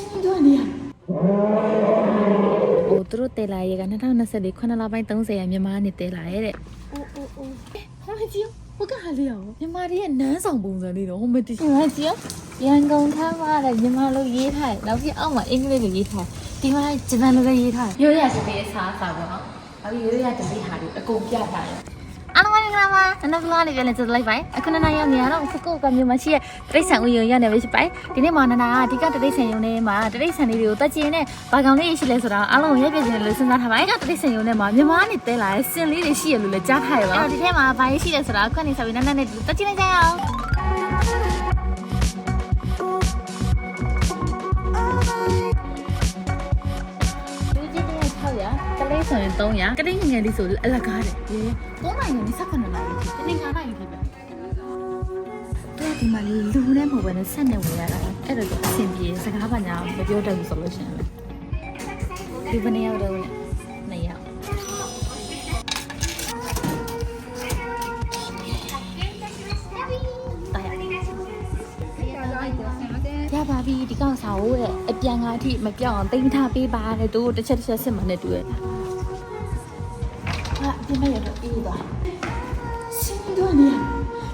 င်းတွန်းနေရဟိုသူတို့တဲလာရေက2024ခုနှစ်လပိုင်း30ရက်မြန်မာနှစ်တဲလာရဲ့တဲ့အိုးအိုးအိုးဟောမကြည့်ဟိုကဟာလေးရောမြန်မာတွေရဲ့နန်းဆောင်ပုံစံလေးတော့ဟိုမတည်ဟိုမကြည့်ရန်ကုန်ထမ်းသွားတဲ့မြန်မာလိုရေးထားတယ်နောက်ပြီးအောက်မှာအင်္ဂလိပ်လိုရေးထားတယ်ဒီမှာဂျပန်လိုလည်းရေးထားတယ်ရိုးရစပေးအစားအစာပေါ့နော်နောက်ပြီးရိုးရတပေးဟာတွေအကုန်ပြထားတယ် အားလုံးမင်္ဂလာပါနနကလာလေးပြန်လက်စလိုက်ပါအခုနနရောက်နေရတော့ဖကုတ်ကမြို့မှာရှိတဲ့တိရစ္ဆာန်ဦးရုံရနေပြီရှိပါဒီနေ့မှာနနာကအဓိကတိရစ္ဆာန်ရုံထဲမှာတိရစ္ဆာန်လေးတွေကိုတက်ကျင်းနဲ့ဘာကောင်လေးရှိလဲဆိုတာအားလုံးရိုက်ပြချင်တယ်လို့စဉ်းစားထားပါအဲ့ကတိရစ္ဆာန်ရုံထဲမှာမြန်မာနဲ့တဲလာတဲ့စင်လေးတွေရှိရလို့လည်းကြားထားရပါအဲ့တော့ဒီထဲမှာဘာရေးရှိလဲဆိုတာအခုကနေဆက်ပြီးနနနဲ့တက်ကျင်းနေကြရအောင် လေးဆိုရင်300ကလေးငယ်ငယ်လေးဆိုအလကားတယ်ရေ9နိုင်နေဆက်ခဏလာပြီဒီနေ့9နိုင်ပြီပဲတဲ့ဒီမှာလူနဲ့မဟုတ်ဘဲနဲ့ဆက်နေဝင်ရတာအဲ့တော့အဆင်ပြေစကားပါညာမပြောတတ်ဘူးဆိုလို့ရှိရင်ဒီဘယ်နေရောက်တော့လဲနေရောက်ရပါပြီဒီကောင်စာကိုတဲ့အပြန်ကားအထိမပြောင်းအောင်တင်ထားပေးပါတဲ့သူတစ်ချက်တစ်ချက်စစ်မှန်နဲ့တူရဲ့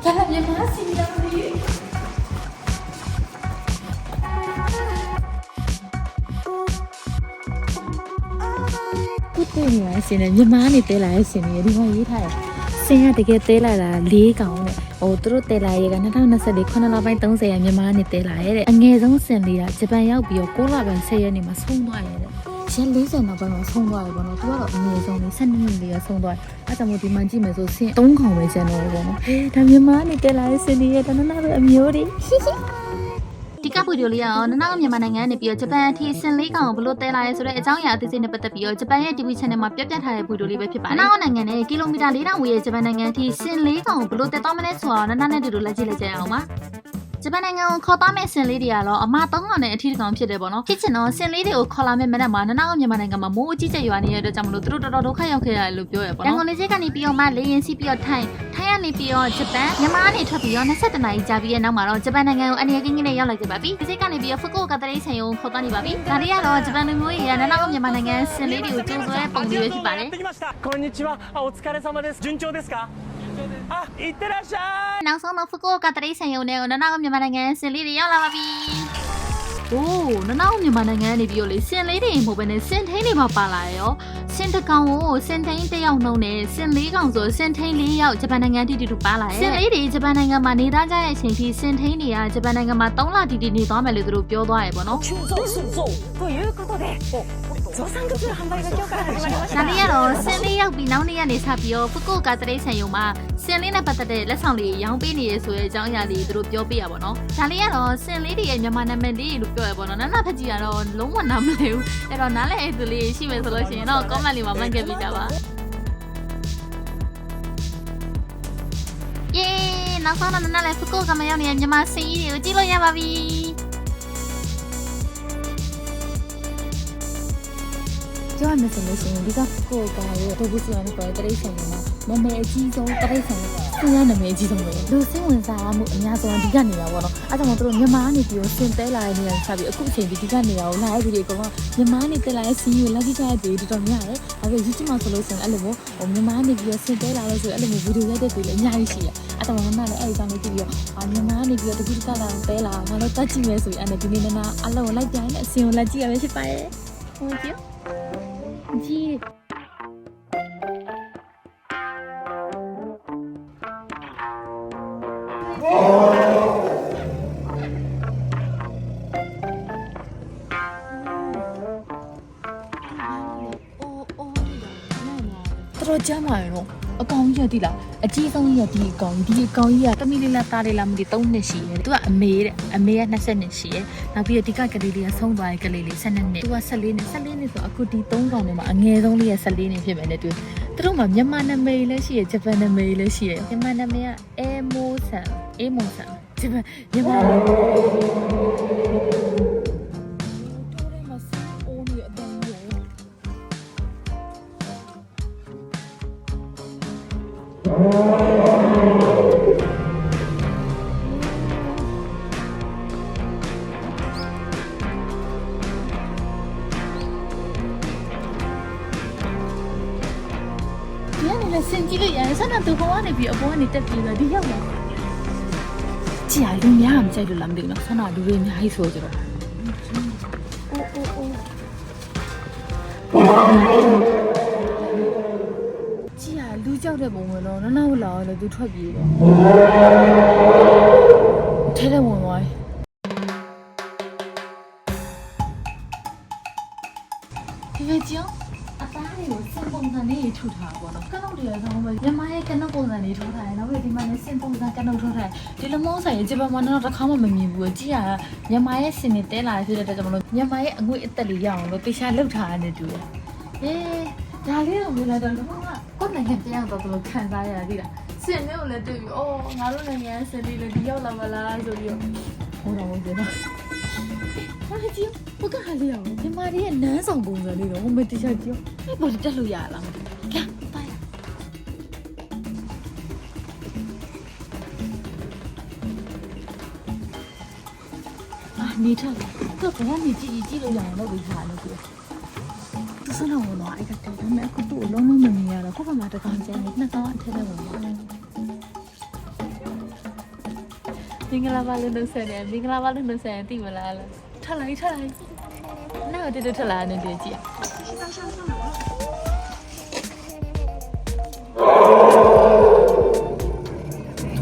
ဒါလည်းမြန်မာစင်းတော့နေခုတည်နေရရှင်နဲ့မြမနေတဲလာရဲ့ရှင်တွေဒီမှာရေးထားတယ်စင်ရတကယ်တဲလာတာ၄កောင်နဲ့ဟိုသူတို့တဲလာရေက2024ခုနှစ်လပိုင်း30ရက်မြန်မာနေတဲလာရဲ့တဲ့အငယ်ဆုံးစင်လေးကဂျပန်ရောက်ပြီးတော့6လပိုင်း10ရက်နေမှာဆုံးသွားရဲ့တဲ့ ရက်40နောက်ပိုင်းမှာဆုံးသွားတယ်ပေါ့နော်သူကတော့အငယ်ဆုံးလေး12နှစ်လေးကဆုံးသွားတယ်အဲကြောင့်မို့ဒီမှာကြည့်မယ်ဆိုစင်3កောင်ပဲကျန်တော့တယ်ပေါ့နော်ဟေးဒါမြန်မာနေတဲလာရဲ့စင်တွေရဲ့တနနာပဲအမျိုးတွေဒီကဗီဒီယိုလေးကတော့နနောက်မြန်မာနိုင်ငံကနေပြီးတော့ဂျပန်အထိစင်လေးကောင်ကိုဘလို့တဲလာရဲဆိုတဲ့အကြောင်းအရာအသေးစိတ်နဲ့ပတ်သက်ပြီးတော့ဂျပန်ရဲ့ TV channel မှာပြပြထားတဲ့ဗီဒီယိုလေးပဲဖြစ်ပါတယ်။နောက်နိုင်ငံနဲ့ကီလိုမီတာ4000ဝေးရဲ့ဂျပန်နိုင်ငံအထိစင်လေးကောင်ကိုဘလို့တဲသွားမလဲဆိုတော့နနနဲ့တူတူလက်ကြည့်လိုက်ကြရအောင်ပါ။ ဂျပန်နိုင်ငံကိုခေါ်သွားမဲ့ဆင်လေးတွေကတော့အမ3ကောင်နဲ့အထီးတစ်ကောင်ဖြစ်တယ်ပေါ့နော်ဖြစ်ချင်တော့ဆင်လေးတွေကိုခေါ်လာမဲ့မနက်မှာနနောက်မြန်မာနိုင်ငံမှာမိုးအကြီးကျယ်ရွာနေတဲ့အတွက်ကြောင့်မလို့သူတို့တော်တော်ဒုက္ခရောက်ခဲ့ရတယ်လို့ပြောရပေါ့နော်ရန်ကုန်လေးစိတ်ကနေပြီးတော့မှလေရင်စီးပြီးတော့ထိုင်းထိုင်းကနေပြီးတော့ဂျပန်မြန်မာကနေထွက်ပြီးတော့22နာရီကြာပြီးတဲ့နောက်မှာတော့ဂျပန်နိုင်ငံကိုအနေနဲ့ကင်းကင်းနဲ့ရောက်လာခဲ့ပါပြီဒီစိတ်ကနေပြီးတော့ဖကုတ်ကတရိတ်ဆန်ရုံခေါ်သွားနေပါပြီဒါလေးကတော့ဂျပန်လူမျိုးတွေကနနောက်မြန်မာနိုင်ငံဆင်လေးတွေကိုကြိုးစွဲပုံလေးပဲဖြစ်ပါတယ် ってきましたこんにちはあお疲れ様です順調ですかあ いってらっしゃい နောက်ဆုံးတော့ဖကုတ်ကတရိတ်ဆန်ရုံနဲ့နနောက်မြန်မာနိုင်ငံဆင်လေးတွေရောက်လာပါပြီ။အိုးနနောက်မြန်မာနိုင်ငံကနေပြီးတော့လေစင်လေးတွေမဟုတ်ဘဲနဲ့စင်ထိန်တွေပါပါလာရောစင်တစ်ကောင်ကိုစင်ထိန်တစ်ယောက်နှုံးနဲ့စင်လေးကောင်ဆိုစင်ထိန်လေးယောက်ဂျပန်နိုင်ငံတီတီတူပါလာရဲ့စင်လေးတွေဂျပန်နိုင်ငံမှာနေသားကြတဲ့အချိန်ထိစင်ထိန်တွေကဂျပန်နိုင်ငံမှာ3လတီတီနေသွားမယ်လို့သူတို့ပြောသွားရပေါ့နော် 急増急増ということで増産グッズの販売が今日から始まりまし ဒါ た လေးကတော့စင်လေးရောက်ပြီးနောက်နေ့ကနေစပြီးတော့ဖကုတ်ကတရိတ်ဆန်ရုံမှာစင်လေးနဲ့ပတ်သက်တဲ့လက်ဆောင်လေးရောင်းပေးနေရဆိုတဲ့အကြောင်းအရာလေးသူတို့ပြောပြရပါတော့။ဒါလေးကတော့စင်လေးတွေရဲ့မြန်မာနာမည်လေးလို့ပြောရပါတော့။နာနာဖက်ကြီးကတော့လုံးဝနားမလည်ဘူး။အဲ့တော့နားလည်အဲ့သူလေးရှိမယ်ဆိုလို့ရှိရင်တော့ comment လေးမှာမှတ်ခဲ့ပေးကြပါ။ Yay နောက်ဆုံးတော့နားလည်းဖကုတ်ကမရောက်နေတဲ့မြန်မာစင်ကြီးတွေကိုကြည့်လို့ရပါပြီ။ ပြောရမယ်ဆိုလို့ရှိရင်ဒီကကိုကရဲ့ဒုက္ခစီမံပေါ်တရိတ်ဆန်ကနာမည်အကြီးဆုံးတရိတ်ဆန်ကသူရနာမည်အကြီးဆုံးပဲလူစင်းဝင်စားမှုအများဆုံးဒီကနေရာပေါ့နော်အဲကြောင့်မို့သူတို့မြန်မာကနေပြီးစင်တဲလာတဲ့နေရာဆက်ပြီးအခုအချိန်ဒီဒီကနေရာကိုလာရပြီးဒီကောင်ကမြန်မာနေတဲလာတဲ့စီးကိုလက်ကြည့်ကြရတဲ့ဒီတော်များတယ်အဲဒါ YouTube မှာဆိုလို့ရှိရင်အဲ့လိုမျိုးဟိုမြန်မာနေပြီးစင်တဲလာလို့ဆိုအဲ့လိုမျိုးဗီဒီယိုရိုက်တဲ့တွေလည်းအများကြီးရှိရအဲကြောင့်မမလည်းအဲ့ဒီကြောင့်လေးကြည့်ပြီးတော့အာမြန်မာနေပြီးတခုတကလာတဲလာငါလည်းတက်ကြည့်မယ်ဆိုရင်အဲ့ဒီနေ့နာအလုံးလိုက်ကြရင်အစင်ကိုလက်ကြည့်ရမယ်ဖြစ်ပါရဲ့ဟုတ်ကြည့် ကြည့်တော်တော်ကြမ်းပါရဲ့နော် အကောင်ကြီးရတိလားအကြီးဆုံးကြီးရဒီအကောင်ကြီးဒီအကောင်ကြီးကတမီလေးလားတားလေးလားမသိ3နှစ်ရှိရဲ့သူကအမေတဲ့အမေက20နှစ်ရှိရဲ့နောက်ပြီးတော့ဒီကကလေးလေးကဆုံးသွားတဲ့ကလေးလေး12နှစ်သူက14နှစ်14နှစ်ဆိုအခုဒီ3ကောင်ထဲမှာအငယ်ဆုံးလေးက14နှစ်ဖြစ်မယ်နဲ့တူသူတို့မှာမြန်မာနာမည်လည်းရှိရဲ့ဂျပန်နာမည်လည်းရှိရဲ့မြန်မာနာမည်ကအေမိုဆန်အေမိုဆန်ဂျပန်မြန်မာ စင်ကြည့်လို့ရတယ်ဆန္ဒသူဘဝနေပြီးအပေါ်ကနေတက်ပြီးတော့ဒီရောက်လာကြည်ရလူများမကြိုက်လို့လားမသိဘူးနော်ဆန္ဒလူတွေအများကြီးဆိုကြတော့အိုးအိုးအိုးကြည်ရလူကြောက်တဲ့ပုံဝင်တော့နောက်နောက်လာတော့သူထွက်ပြေးတော့ထဲထဲဝင် မျိုးဆိုင်ဂျပန်မှာတော့တစ်ခါမှမမြင်ဘူးကြည်ရမြမရဲ့စင်နေတဲလာဖြစ်တဲ့အတွက်ကြောင့်မလို့မြမရဲ့အငွေ့အသက်လေးရအောင်လို့တေချာလှုပ်ထားရတယ်တူတယ်အေးဒါလေးတော့မြင်လာတော့တော့ကိုယ်နိုင်ငံတရားတော့ဘယ်လိုခံစားရတာဒီလားစင်လေးကိုလည်းတွေ့ပြီးအော်ငါတို့နိုင်ငံစင်လေးလည်းဒီရောက်လာမလားဆိုပြီးတော့ဟိုတော့ဟုတ်တယ်နော်ဟာကြည့်ဘုကဟာလေးရောညီမလေးရဲ့နန်းဆောင်ပုံစံလေးတော့ဟိုမတခြားကြည့်အဲ့ပေါ်တက်လို့ရလားမသိ အာနေထတော့ဘာမှကြည့်ကြည့်လို့ရအောင်လုပ်ပြီးထားလို့ပြောသူစနေဝင်တော့အဲ့ကတည်းကမဲ့အခုသူ့အလုံးလုံးမမြင်ရတော့ခုကမှတကောင်ကျန်နေနှစ်ကောင်အထက်ထဲဝင်သွားတယ်မင်္ဂလာပါလို့နှုတ်ဆက်တယ်မင်္ဂလာပါလို့နှုတ်ဆက်ရင်သိမလားလို့ထလိုက်ထလိုက်နောက်တူတူထလာနေတယ်ကြည့်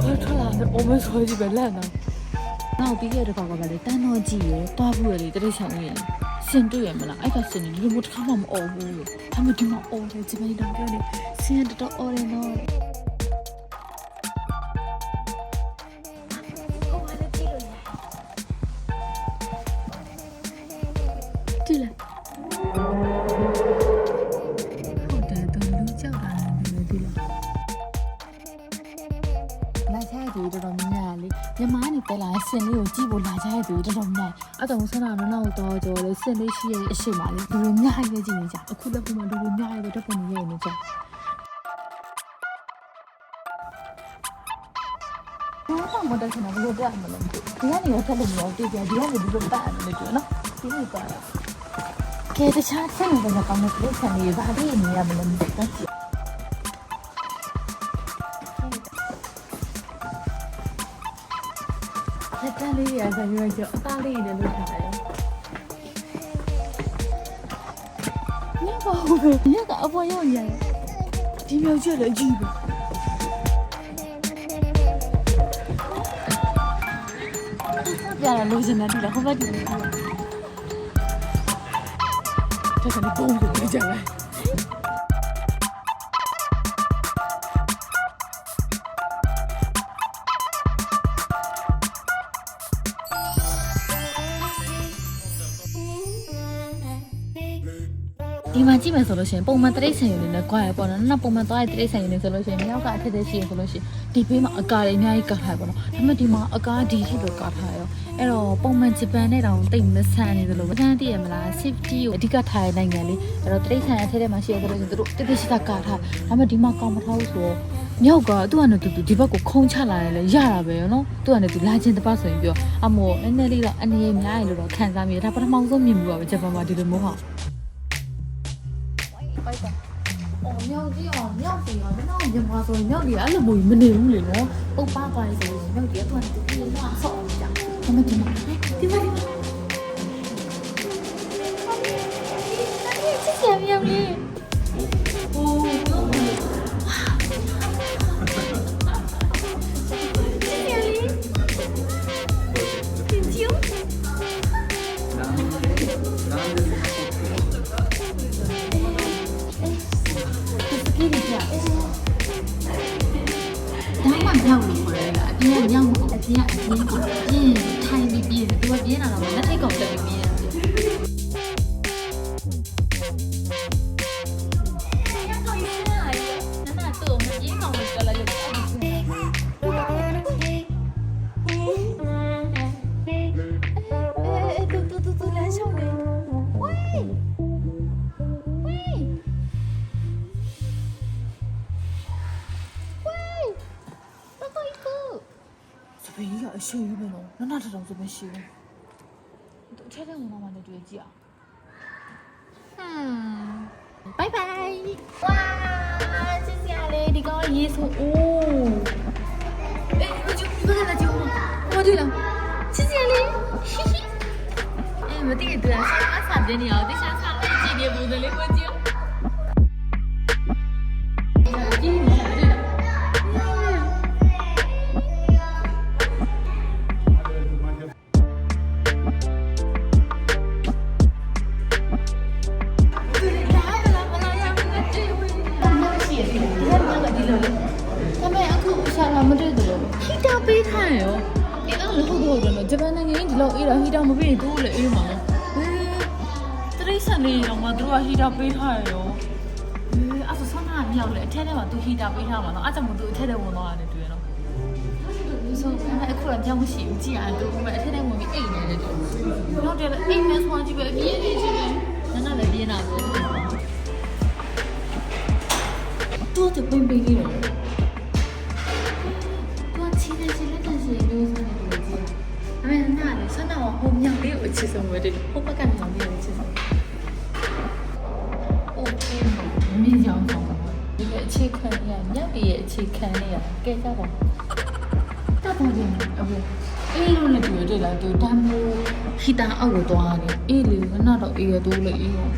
ထွက်ထွက်လာတော့အမဆိုကြီးပဲလန့်တော့ နောက်ပြီးခဲ့တဲ့ကောင်ကလည်းတန်းတော့ကြည့်ရတွားဘူးရလေတတိဆောင်ရစင်တွေ့ရမလားအဲ့ကစင်ဒီလိုမျိုးတစ်ခါမှမအော်ဘူးလို့ဒါမှဒီမှာအော်တယ်ဒီမိတော့ပြောနေစင်တော်တော်အော်တယ်နော် ကြောလေစင်လေးရှိရဲ့အရှိမလေးလူများကြီးပဲကြည့်နေကြအခုလည်းပုံမှန်လူများကြီးပဲတက်ပုံနေရနေကြဘာမှမတတ်ချင်တာဘယ်လိုပြရမလဲဒီကနေတော့ထပ်လို့မရဘူးတည်ကြဒီကနေဒီလိုပတ်ရတယ်လို့ပြောနော်ဒီလိုပါရကဲတခြားဆက်နေတဲ့ကောင်တွေဆန်နေဘာလို့နေရမလဲမသိဘူးလက်တလေးရဆိုပြီးတော့အသားလေးတွေလုပ်ထားတယ် ညပါဘူးညကအပေါ်ရောက်ရဒီမျိုးကျလည်းကြည့်ပါပြရလို့စနေတယ်ဟိုဘက်ဒီလိုတက်ကနေပုံကိုကြည့်ကြလို ဒီမှာကြည့်မယ်ဆိုလို့ရှိရင်ပုံမှန်တရိတ်ဆန်ယူနေနဲ့ကြွားရပေါ့နော်နောက်ပုံမှန်သွားရတရိတ်ဆန်ယူနေဆိုလို့ရှိရင်မြောက်ကအထက်ထက်ရှိရဆိုလို့ရှိရင်ဒီဘေးမှာအကာတွေအများကြီးကာထားရပေါ့နော်ဒါပေမဲ့ဒီမှာအကာဒီထိလို့ကာထားရောအဲ့တော့ပုံမှန်ဂျပန်နဲ့တောင်တိတ်မဆန်နေသလိုမဆန်တည်ရမလား safety ကိုအဓိကထားတဲ့နိုင်ငံလေးအဲ့တော့တရိတ်ဆန်အထက်ထဲမှာရှိရဆိုလို့ရှိရင်တို့တိတိကျကျကာထားဒါပေမဲ့ဒီမှာကောင်းမထားဘူးဆိုတော့မြောက်ကသူ့ကနေတူတူဒီဘက်ကိုခုံချလာတယ်လေရတာပဲရောနော်သူ့ကနေတူလာချင်းတစ်ပတ်ဆိုရင်ပြောအမောနည်းနည်းလေးတော့အနေရများရလို့တော့ခံစားမိတယ်ဒါပထမဆုံးမြင်မှုပါပဲဂျပန်မှာဒီလိုမျိုးဟာ မြောက်ကြီးအောင်မြောက်ကြီးအောင်နောက်မြန်မာဆိုရင်မြောက်ကြီးအဲ့လိုမျိုးမနေဘူးလေနော်။ပုတ်ပါသွားရင်ဆိုရင်မြောက်ကြီးကသူကတူတူလာဆော့အောင်ကြာ။ဒါမှဒီမှာဒီမှာဒီမှာ စပင်းကြီးကအရှိကြီးပဲနော်နနထထောင်စပင်းရှိတယ်သူအထက်ထဲဝင်တော့မှလည်းတွေ့ကြည့်အောင်ဟမ်ဘိုင်ဘိုင်ဝါချစ်စရာလေးဒီကောင်ရေးဆိုအိုးအေးမကြည့်ဘူးကလည်းကြည့်ဦးမကြည့်လား ကြီးဒီလောက်အေးတာဟီတာမပေးရင်သူ့လည်းအေးမှာဟဲတရိတ်ဆန်လေးတော့မှသူတို့ကဟီတာပေးထားရရောဟဲအဲ့ဆိုဆောင်းနာမြောက်လေအထက်ထဲမှာသူဟီတာပေးထားမှာနော်အဲ့ကြောင့်မို့သူအထက်ထဲဝင်သွားတယ်တွေ့ရနော်ဆိုတော့အခုတော့ကြောက်မရှိဘူးကြည့်ရတယ်သူကအထက်ထဲဝင်ပြီးအိတ်နေတယ်သူတော့တယ်အိတ်မဲဆွမ်းကြည့်ပဲအပြင်းအချင်းချင်းနန်းနလည်းပြင်းတာပေါ့သူ့တပင်းပေးလေးတော့ နာလေဆန္ဒကဟိုမြောင်လေးကိုအချစ်ဆုံးပဲတိဟိုဘက်ကမြောင်လေးကိုအချစ်ဆုံးโอเคမင်းရောင်းတော့ဒီအခြေခံရညက်ပြည့်ရဲ့အခြေခံလေးရကဲကြပါတပ်ပေါ်ခြင်းအဘအေးလို့လည်းတွေ့တယ်လားသူဒါမျိုးဟီတာအောက်ကိုသွားတယ်အေးလေငါတော့အေးရတော့လေအေးရော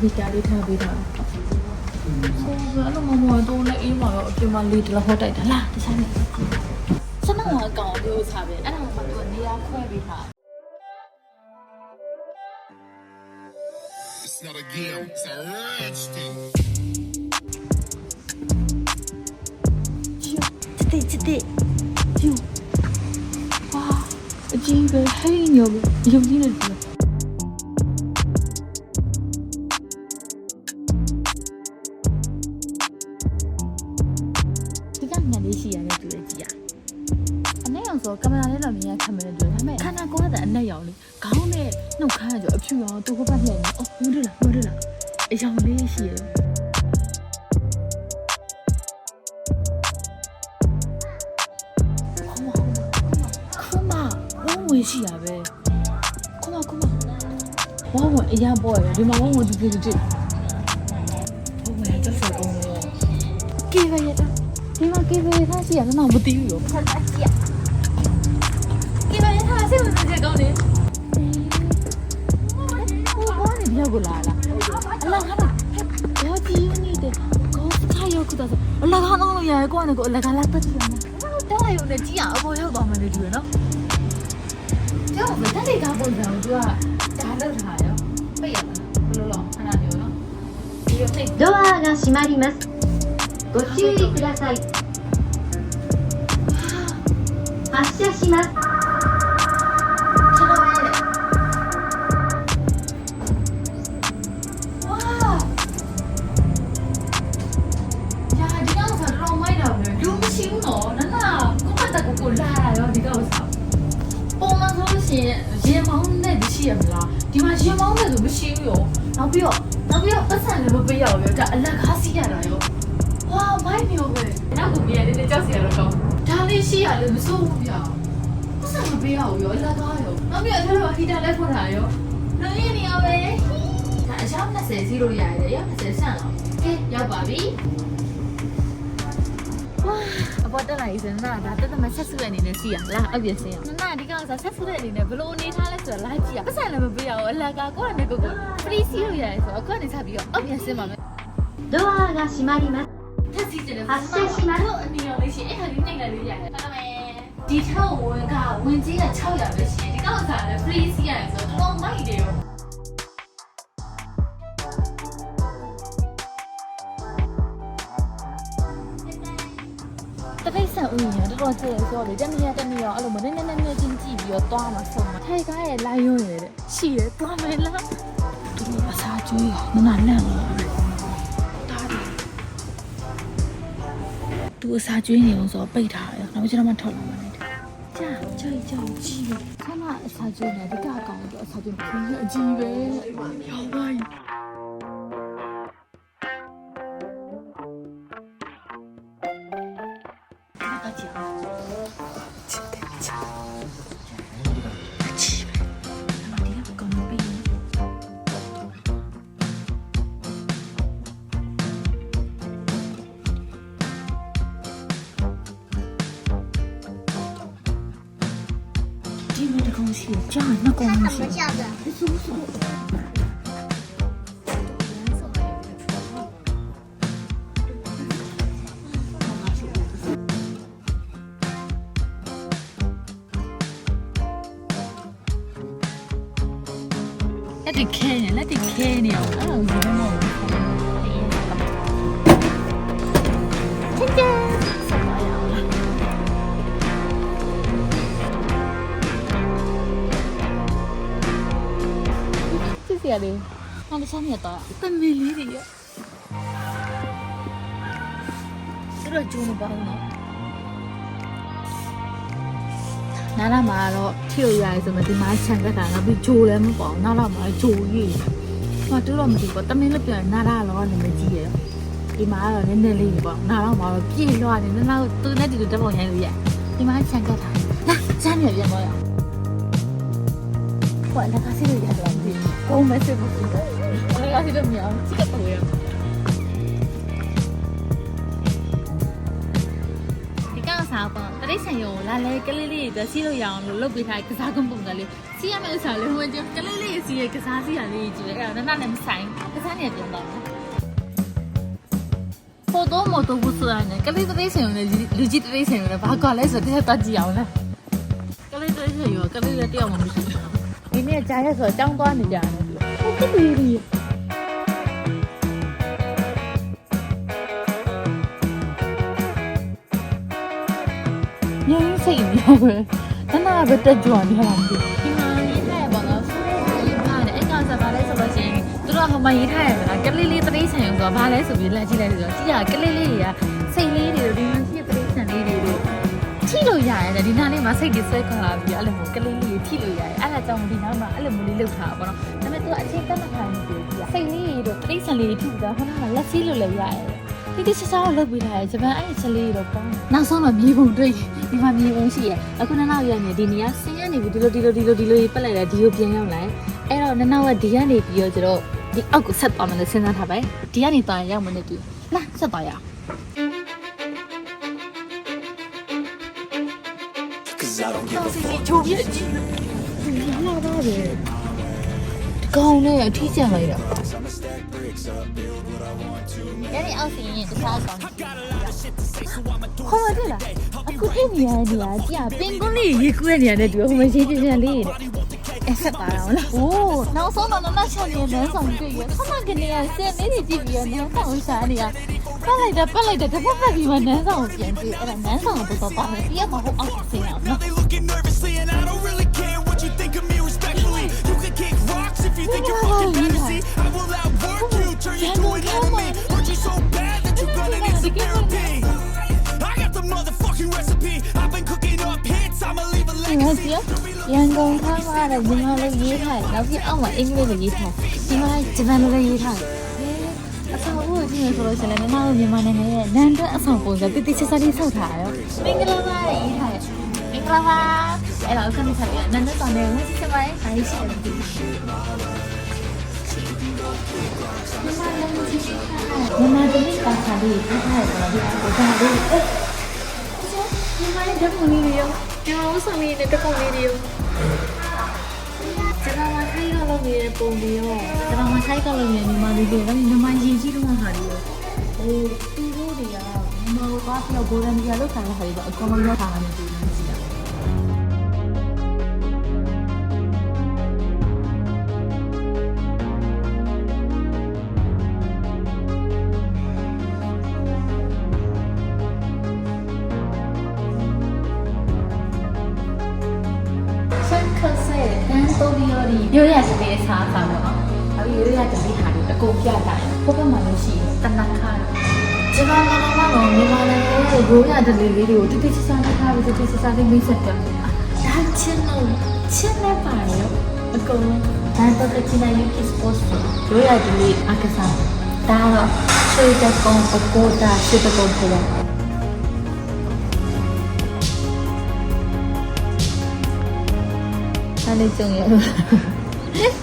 ဟီတာလေးထားပေးတာဆိုတော့အဲ့လိုမမတော့လည်းအေးမှာတော့အပြင်မှာလေးတလားဟောတိုက်တာလားတခြားနေစနမအကောင်လေးကိုစားပဲအဲ့ဒါမှသူကနေရာခွဲပေးထား It's not a game, it's a rich thing. ချစ်တဲ့ချစ်တဲ့ယူဝါအကြီးပဲဟိညောရုံကြီးနေတယ် မခမဝဝင်အရာပေါ်ရဒီမှာဝဝင်ဒီဒီဒီဝဝင်တက်ဆောကုန်ရောကေဗရတာဒီမှာကေဗရတာရှိရတော့မသိဘူးရောဖတ်ကြည့်ကေဗရတာစိတ်ဝင်စားချက်ကောင်းနေဟိုဘောနေပြောကိုလာလားအလားဟာတော့ဒီနေတယ်ကောခါရောက်ကူတာအလားကတော့ရရကွာနေကိုအလားကလာတက်ချင်တယ်တော့ရုံနဲ့ကြည့်ရအပေါ်ရောက်သွားမှလည်းဒီရနော် ကျောင်းကတက်တဲ့ကားပုံစံကိုသူကဒါလောက်ထားရောပိတ်ရမလားဘယ်လိုလဲခဏနေရောနော်ဒီရဖိတ် ドアが閉まります。ご注意ください。発車します。 ရှိရမလားဒီမှာရေမောင်းနဲ့ဆိုမရှိဘူးရောနောက်ပြီးတော့နောက်ပြီးတော့ပတ်စံလည်းမပေးရဘူးရောဒါအလက်ကားစီးရတာရောဝါမိုက်မျိုးပဲနောက်ကပြန်နေတဲ့ကြောက်စရာတော့ကောင်းဒါလေးရှိရလည်းမစိုးဘူးဗျာပတ်စံမပေးရဘူးရောအလက်ကားရောနောက်ပြီးတော့ဟိတာလည်းဖွင့်တာရောလုံရနေရပဲဒါအယောက်20စီးလို့ရတယ်ရောက်20ဆန့်တော့ကဲရောက်ပါပြီဝါ အပေါ်တက်လာရေးစင်နာဒါတက်တက်မဆက်စုတဲ့အနေနဲ့စီရလားအပြည့်စင်ရနာဒီကောင်စားဆက်စုတဲ့အနေနဲ့ဘလို့အနေထားလဲဆိုတာလာကြည့်ရပတ်စံလည်းမပေးရဘူးအလက်ကားကိုယ့်အနေကိုကို free စီးလို့ရတယ်ဆိုတော့အခုကနေစပြီးတော့အပြည့်စင်ပါမယ် ドアが閉まります。 ထက်စီတယ်ဟာဆက်ရှိမှတော့အနေရောလေးရှိအဲ့ဟာလေးနိုင်တယ်လေးရတယ်ဟုတ်တယ်ဒီထောက်ဝင်ကဝင်ကြီးက600ပဲရှိတယ်ဒီကောက်စားလည်း free စီးရတယ်ဆိုတော့တော်တော်မိုက်တယ်ရော ဆန်ဦးနေတော်တော်ကျဲဆိုတော့လေတနေ့တနေ့ရောအဲ့လိုမနေ့နေ့နေ့ချင်းကြည့်ပြီးတော့သွားမှာဆုံးမှာထိုက်ကားရဲ့လိုင်းရုံးရတဲ့ရှိရသွားမယ်လားသူတို့အစားကျွေးရောနနာလန့်လာတာတယ်သူအစားကျွေးနေအောင်ဆိုပိတ်ထားရနောက်ကျတော့မှထွက်လာမှာလေကြာကြာကြာကြီးပဲခဏအစားကျွေးနေဒီကအကောင်တော့အစားကျွေးခင်းရအကြီးပဲရောက်ပါ 这样 ဟောတခြားမြတ်တော့တမီလေးတွေရသူတို့ဂျုံမပေါင်းတော့နားလာမှာတော့ထိလို့ရတယ်ဆိုမှဒီမှာခြံကတာငါပြီးဂျိုလည်းမပေါ့နားလာမှာဂျိုကြီးဟောတူတော့မသိဘူးတမင်းလည်းပြန်နားလာတော့နေမကြီးရဒီမှာတော့နည်းနည်းလေးပေါ့နားတော့မှာတော့ပြည့်လွှားနေနောက်သူနဲ့ဒီလိုတက်ပုံရိုင်းလို့ရဒီမှာခြံကတာလာချမ်းမြေပြန်တော့ရဟိုလည်းကားစီလို့ရတယ်မသိဘူး ကိုမက်ဆေ့ဘူးလည်းကားစီလို့မရအောင်စိတ်တော့ရဒီကောင်စားပေါ့တရိတ်ဆန်ရုံလာလဲကလေးလေးတွေစီးလို့ရအောင်လို့လုပ်ပေးထားကစားကွန်ပုံစံလေးစီးရမယ့်ဥစ္စာလေးဟိုကျကလေးလေးစီးရကစားစီရလေးကြီးအဲ့တော့နနနဲ့မဆိုင်ကစားနေပြန်တော့ပိုတော့မတော့ဘူးဆိုရင်ကလေးတရိတ်ဆန်ရုံနဲ့လူကြီးတရိတ်ဆန်ရုံနဲ့ဘာကွာလဲဆိုတော့တက်ကြည့်အောင်လားကလေးတရိတ်ဆန်ရုံကလေးလေးတယောက်မှမရှိဘူးဒီနေ့ကြားရဆိုတော့ကြောင်းသွားနေကြတယ်ဟုတ်ကဲ့ စိတ်နေရပဲတနာပဲတက်ကြွနေရမှာဒီမှာရေးထားရပါတော့ဖူးရေးပါတယ်အဲ့ကောင်စားပါလဲဆိုလို့ရှိရင်သူတို့ကဟိုမှာရေးထားရမလားကလေးလေးတရိတ်ဆန်ရုံဆိုတော့ဘာလဲဆိုပြီးလက်ကြည့်လိုက်ဆိုတော့ကြည့်ရကလေးလေးတွေကစိတ်လေးတွေဒီမှာရှိတရိတ်ဆန်လေးတွေတို့ထိလို့ရတယ်ဒီနားလေးမှာစိတ်တွေဆွဲခွန်လာပြီးအဲ့လိုမျိုးကလေးလေးတွေထိလို့ရတယ်အဲ့ဒါကြောင့်ဒီနားမှာအဲ့လိုမျိုးလေးလုပ်ထားတာပေါ့နော်ဒါပေမဲ့သူကအချိန်တက်မှထားနေပြီကြည့်ရစိတ်လေးတွေတို့တရိတ်ဆန်လေးတွေထိတာဟိုမှာလက်စီးလို့လည်းရတယ်ဒီဒီဆက်စားလုပ်ပြီးထားတယ်ဂျပန်အဲ့ဒီချက်လေးတော့ကောင်းတယ်နောက်ဆုံးတော့မြေပုံတွေ့ ဒီမှာမြေပုံရှိရအခုနနောက်ရနေဒီနေရာဆင်းရနေပြီဒီလိုဒီလိုဒီလိုဒီလိုပက်လိုက်တာဒီကိုပြန်ရောက်လာအဲ့တော့နနောက်ကဒီကနေပြီးတော့ကျတော့ဒီအောက်ကိုဆက်သွားမယ်လို့စဉ်းစားထားပါဒီကနေသွားရင်ရောက်မနေတူလာဆက်သွားရအောင် Cause I don't give a စီစီချိုးပြကြည့်လာပါပဲဒီကောင်နဲ့အထီးကျန်လိုက်တာအဲ့ဒီအောက်စီရင်တခြားကောင်ခေါ်မတွေ့လားအ ခုထိနေရတဲ့နေရာကြာပင်ကုန်းလေးရေကူးတဲ့နေရာနဲ့တူဟိုမရှိချင်းချင်းလေးတဲ့အဲ့ဆက်ပါတော့လားโอ้နောက်ဆုံးတော့နောက်ချက်နေလမ်းဆောင်တွေ့ရခဏကနေရစက်လေးတွေကြည့်ပြီးတော့နန်းဆောင်ရှာနေရပတ်လိုက်တာပတ်လိုက်တာတစ်ဖက်ဖက်ပြီးမှနန်းဆောင်ကိုပြန်ကြည့်အဲ့ဒါနန်းဆောင်ကိုတော့ပါမယ်ပြရမှာဟိုအောက်ဆင်းအောင်နော် ဒီမှာ legacy. ကြည့်ရန်ကုန်ခါမှာတဲ့ညီမလေးရေးထားတယ်နောက်ပြီးအောက်မှာအင်္ဂလိပ်လိုရေးထားတယ်ဒီမှာဂျပန်လိုလည်းရေးထားတယ်အဆောင်ဦးကိုကြည့်ရဆိုလို့ရှိရင်လည်းနောက်မြန်မာနိုင်ငံရဲ့နန်တက်အဆောင်ပုံစံတိတိကျကျလေးဆောက်ထားတယ်မင်္ဂလာပါရေးထားတယ်မင်္ဂလာပါအဲ့တော့ခဏဆက်ပြီးနန်တက်ဆောင်နေဝင်စစ်မိုင်းအားရှိတယ်မြန်မာတမီးပါခါလေးထားထားတယ်ဆိုတော့ဒီအကောင်လေးအဲ့ဒီမိုင်းဓာတ်ပုံလေးတွေရော ကျောင်းဆောင်လေးနဲ့ဓာတ်ပုံလေးတွေရောကျွန်တော်မထိုင်ရလို့နေတဲ့ပုံတွေရောကျွန်တော်မထိုင်ကြလို့နေမြန်မာလေးတွေလည်းမြန်မာရင်ကြီးတော့ဟာတွေရောဟိုသူတို့တွေကမြန်မာကိုသွားပြီးတော့ဂိုရန်ဒီယာလောက်ခံရတာတွေတော့အကောင်လုံးရောက်တာနေတယ်ကြည့်ရသုံး ပြီးတော့ဒီရိုးရတလေးစားစားတော့အခုရိုးရတလေးဟာဒီအကုန်ပြတာဘုဘမှာလို့ရှိရင်တနခါတော့ကျွန်တော်ကတော့မြန်မာနိုင်ငံရဲ့ရိုးရတလေးလေးတွေကိုတိတိကျကျထားပြီးတိတိကျကျလေးမိတ်ဆက်တယ်ဒါချင်းလို့ချင်းနဲ့ပါရောအကုန်လုံးဒါတော့ကချင်နိုင်ကိစပို့စ်ရိုးရတလေးအကစားဒါတော့ဆွေတကုံပကိုတာဆွေတကုံဖြစ်တယ်အားလေးကြုံ ရလို့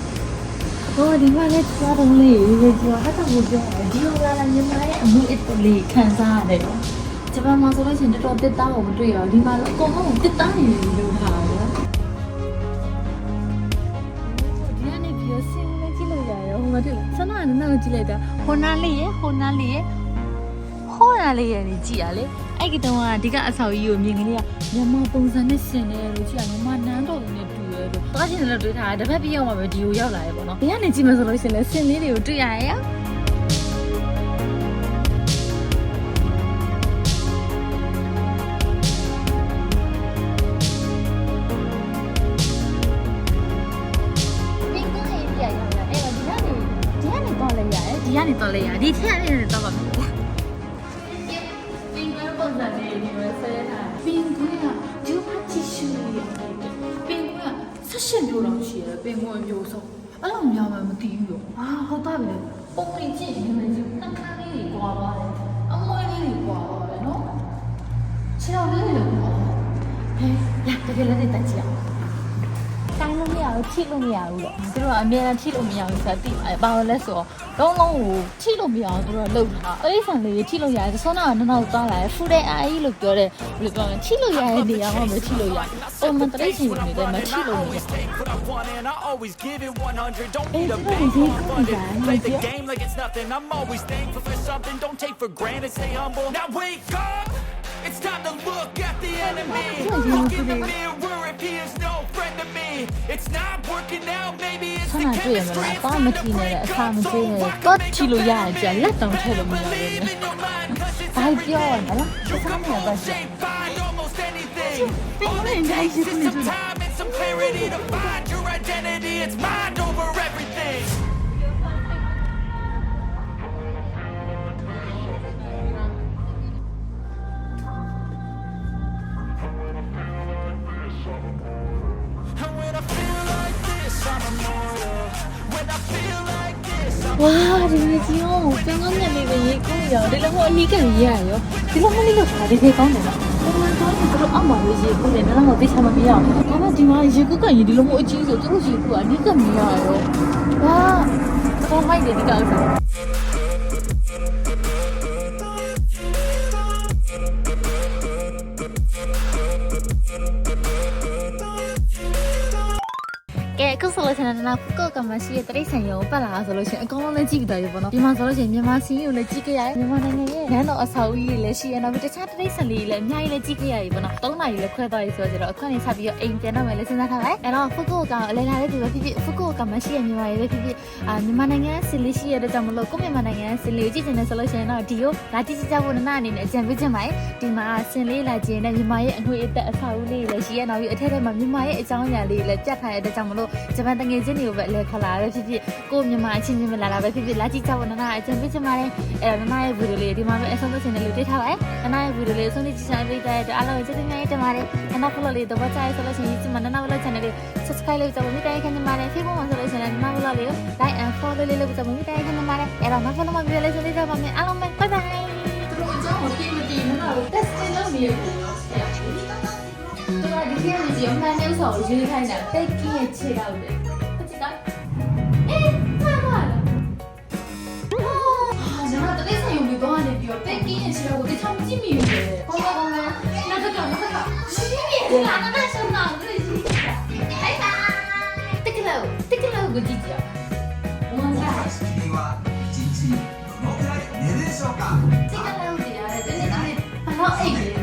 ဟိုဒီမှာလည်းသွားတော့လေဒီကျော်ဟာတော့ပြောတယ်ဒီလိုလာလာမြန်မာရဲ့အမှုအစ်လေးခံစားရတယ်တော့ဂျပန်မှာဆိုလို့ရှိရင်တော်တော်တစ်သားကိုမတွေ့ရဘူးဒီမှာတော့အကုန်လုံးတစ်သားနေလို့ထားတယ်ဒီကနေပြီးတော့ဆင်းနေကြည့်လို့ရတယ်ဟိုမှာတွေ့လားဆန္ဒကနောက်ကြည့်လိုက်တာဟိုနာလေးရဲ့ဟိုနာလေးရဲ့ဟိုနာလေးရဲ့ကြည့်ရလေအဲ့ဒီတော့အဓိကအဆောက်အကြီးကိုမြင်ကလေးကမြန်မာပုံစံနဲ့ဆင်နေလို့ကြည့်ရမြန်မာနန်းတော်လေးနဲ့တူရဲလို့ သွားချင်တယ်လို့တွေးထားတယ်တစ်ဖက်ပြီးရောက်မှပဲဒီကိုရောက်လာရဲပေါ့နော်ဒီကနေကြည့်မယ်ဆိုလို့ရှိရင်လည်းဆင်လေးတွေကိုတွေ့ရရဲ့ပင်ကိုရေးပြရအောင်အဲ့တော့ဒီကနေဒီကနေတော့လဲရတယ်ဒီကနေတော့လဲရဒီထက်နေတော့ပါ ရှိရတယ်ပင်ကိုအမျိုးဆုံးအဲ့လိုများမှမသိဘူးရောအာဟုတ်တာပဲပုံရိပ်ကြည့်နေမယ်ဒီနှခမ်းလေးတွေကွာပါတယ်အမွှေးလေးတွေကွာပါတယ်နော်ခြေတော်လေးတွေကွာဟဲ့ရတကယ်လည်းတက်ကြည့်အောင်တိုင်းလို့မရဘူး ထိလို့မရဘူးတော့သူတို့ကအများအားထိလို့မရဘူးဆိုတာသိပါတယ်ဘာလို့လဲဆိုတော့လုံးလုံးကိုထိလို့မရအောင်သူတို့ကလှုပ်ထားအဲ့ဒီဆန်လေးထိလို့ရတယ်ဆောနာကနောက်နောက်သွားလာတယ်ဖူတဲ့အာကြီးလို့ပြောတယ်ဘယ်လိုပြောလဲထိလို့ရတဲ့နေရာမှာမထိလို့ရပုံမှန်တရိတ်ရှင်တွေလည်းမထိလို့မရ Take what I want and I always give it 100. Don't need a It's bank, really I'm good, funded. guys. Play the Yeah. game like it's nothing. I'm always thankful for something. Don't take for granted, stay humble. Now wake up! It's time to look at the enemy. Look in the mirror if he is no friend to me. It's not working out, maybe it's ဆော the နာတွေ့ရမ chemistry. လား It's ပါ time မ to ထိနေ break တဲ့အစာ up မ so တွေ့နေ I တော့ can make ထိလို့ a ရကြလက်တောင်ထည့်လို့မရဘူး Believe in your mind, 'cause it's ဘာပြောရ everything. မလား You ဆော can နာက mold, shape, find almost anything. Think All what it it takes is, is isn't some it? time and some clarity to find your identity. It's mind over ဝါဒီမကြီးအောင်ပင်ကောင်းမြတ်လေးပဲရေကိုရောဒီလိုမျိုးအနီးကရေးရရောဒီလိုမျိုးလေးလောက်တာဒီခေကောင်းတယ်နော်ဘယ်မှာတော့ဒီလိုအမှရေရေကိုလည်းတော့သိချင်မပြရအောင်ဒါမှဒီမှာရေကူကရေဒီလိုမျိုးအကြီးဆိုသူတို့ အနီးကမရရောဝါတော့မိုက်တယ်ဒီကောက်စားကဲအခုဆိုလို့ရှိရင်တော့ဖကုတ်ကမရှိတဲ့တရိတ်ဆန်ရုံပတ်လာဆိုလို့ရှိရင်အကုန်လုံးလည်းကြည့်ပြီးသားရေပေါ့နော်ဒီမှာဆိုလို့ရှိရင်မြန်မာစီးကိုလည်းကြည့်ကြရတယ်မြန်မာနိုင်ငံရဲ့နန်းတော်အဆောက်အဦကြီးလည်းရှိရနောက်ပြီးတခြားတရိတ်ဆန်လေးလည်းအများကြီးလည်းကြည့်ကြရရေပေါ့နော်၃နာရီလည်းခွဲသွားပြီဆိုတော့အခုနေဆက်ပြီးတော့အိမ်ပြန်တော့မယ်လည်းစဉ်းစားထားပါတယ်အဲ့တော့ဖကုတ်ကအလဲလာတဲ့သူပဲဖြစ်ဖြစ်ဖကုတ်ကမရှိတဲ့မြန်မာတွေပဲဖြစ်ဖြစ်အာမြန်မာနိုင်ငံစီလေးရှိရတဲ့ကြောင့်မလို့ကိုမြန်မာနိုင်ငံစီလေးကြည့်နေဆိုလို့ရှိရင်တော့ဒီကိုလာကြည့်ကြည့်ကြဖို့နနာအနေနဲ့အကြံပေးချင်ပါတယ်ဒီမှာဆင်လေးလာခြင်းနဲ့မြန်မာရဲ့အငွေအသက်အဆောက်အဦလေးလည်းရှိရနောက်ပြီးအထက်ထက်မှာမြန်မာရဲ့အကြောင်းအရာလေးလည်းပြတ်ထားတဲ့အတွက်ကြောင့်မလို့ဂျပန်တငယ်ချင်းတွေကိုပဲလဲခေါ်လာရဖြစ်ဖြစ်ကိုမြန်မာအချင်းချင်းပဲလာတာပဲဖြစ်ဖြစ်လာကြည့်ကြဖို့နနာအကျံပေးချင်ပါတယ်အဲ့တော့နနာရဲ့ဗီဒီယိုလေးဒီမှာပဲအဆုံးသတ်ချင်တယ်လို့တွေ့ထားပါတယ်နနာရဲ့ဗီဒီယိုလေးအဆုံးသတ်ကြည့်ချင်ပေးတဲ့အတွက်အားလုံးကျေးဇူးများတင်ပါတယ်နနာဖလို့လေးတော့ကြားရဆိုလို့ရှိရင်ဒီမှာနနာဗလို့ channel လေး subscribe လုပ်ကြဖို့မြတ်တိုင်းခင်ပါတယ် Facebook မှာဆိုလို့ရှိရင်နနာဗလို့လေးကို like and follow လေးလုပ်ကြဖို့မြတ်တိုင်းခင်ပါတယ်အဲ့တော့နောက်ဖလို့မှာဗီဒီယိုလေးဆုံးသေးကြပါမယ်အားလုံးပဲ bye bye သူတို့အကြောင်းကိုသိမသိနနာကို test လုပ်နေရတယ်သူကဒီနေ့ဒီအမှန်တည်းဆိုရေး 天的节目看那个手机看的，被给也切到的，不知道。哎，太快了。啊，然后这里才有绿光的表，被给也切到，我得唱几米的。公公公公，那这个那这个，几米？哪个男生脑子里去？拜拜。这个了，这个了，我记住。我们家。君は一日どのくらい寝るでしょうか。这个了，我记住了，真的真的，然后哎。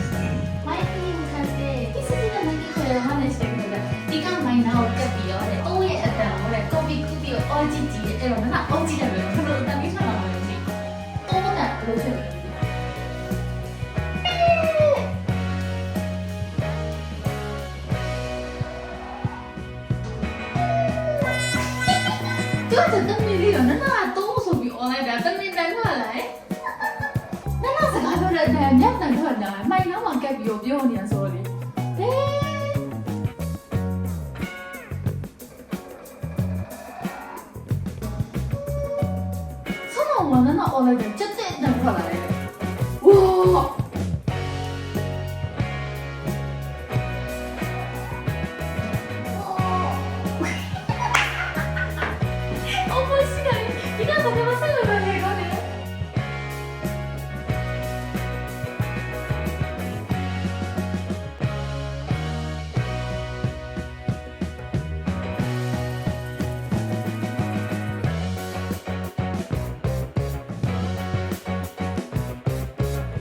က